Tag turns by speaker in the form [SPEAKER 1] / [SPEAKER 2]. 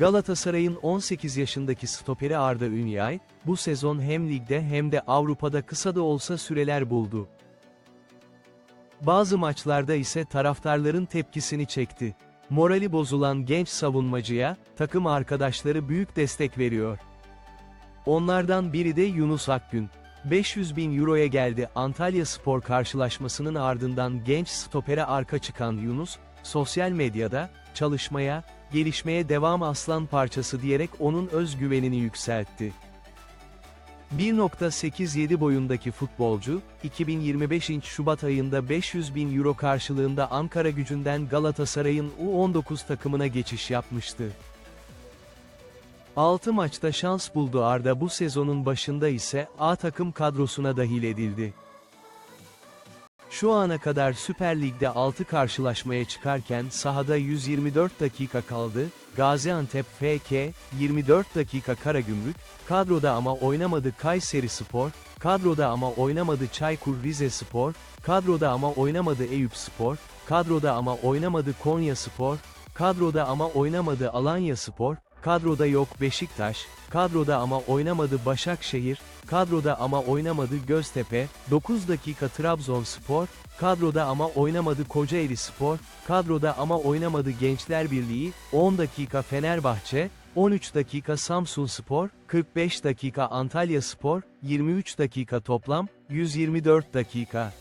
[SPEAKER 1] Galatasaray'ın 18 yaşındaki stoperi Arda Ünyay, bu sezon hem ligde hem de Avrupa'da kısa da olsa süreler buldu. Bazı maçlarda ise taraftarların tepkisini çekti. Morali bozulan genç savunmacıya, takım arkadaşları büyük destek veriyor. Onlardan biri de Yunus Akgün. 500 bin euroya geldi Antalya Spor karşılaşmasının ardından genç stopere arka çıkan Yunus, sosyal medyada, çalışmaya, gelişmeye devam aslan parçası diyerek onun özgüvenini yükseltti. 1.87 boyundaki futbolcu, 2025 inç Şubat ayında 500 bin euro karşılığında Ankara gücünden Galatasaray'ın U19 takımına geçiş yapmıştı. 6 maçta şans buldu Arda bu sezonun başında ise A takım kadrosuna dahil edildi. Şu ana kadar Süper Lig'de 6 karşılaşmaya çıkarken sahada 124 dakika kaldı, Gaziantep FK, 24 dakika Karagümrük, kadroda ama oynamadı Kayseri Spor, kadroda ama oynamadı Çaykur Rizespor, kadroda ama oynamadı Eyüp Spor, kadroda ama oynamadı Konya Spor, kadroda ama oynamadı Alanya Spor, kadroda yok Beşiktaş, kadroda ama oynamadı Başakşehir, kadroda ama oynamadı Göztepe, 9 dakika Trabzonspor, kadroda ama oynamadı Kocaeli Spor, kadroda ama oynamadı Gençler Birliği, 10 dakika Fenerbahçe, 13 dakika Samsun Spor, 45 dakika Antalya Spor, 23 dakika toplam, 124 dakika.